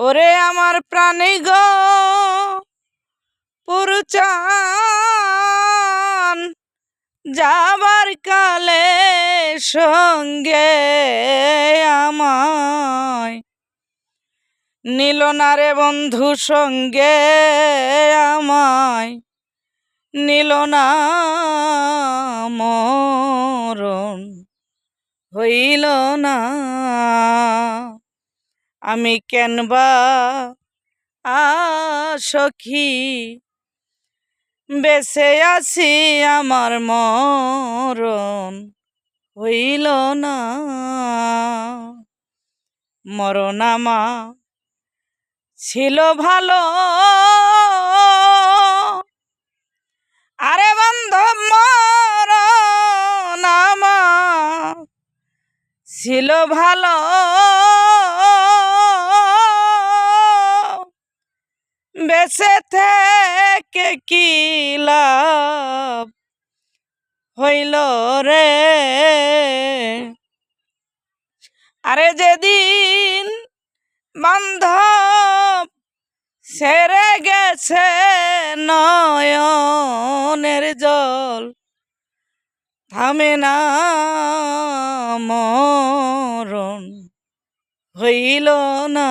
ওরে আমার প্রাণী গো, পুরুচান, যাবার কালে সঙ্গে আমায় নিল না রে বন্ধু, সঙ্গে আমায় নিল না মরণ, হইল না আমি কেনবা সখী বেঁচে আছি আমার মরণ হইল না। মরণ আমা ছিল ভালো। আরে বান্ধব মরণ আমা ছিল ভালো। বেঁচে থেকে কি লাভ হইল রে? আরে যেদিন বান্ধব সেরে গেছে নয়নের জল, থামে না মরণ হইল না।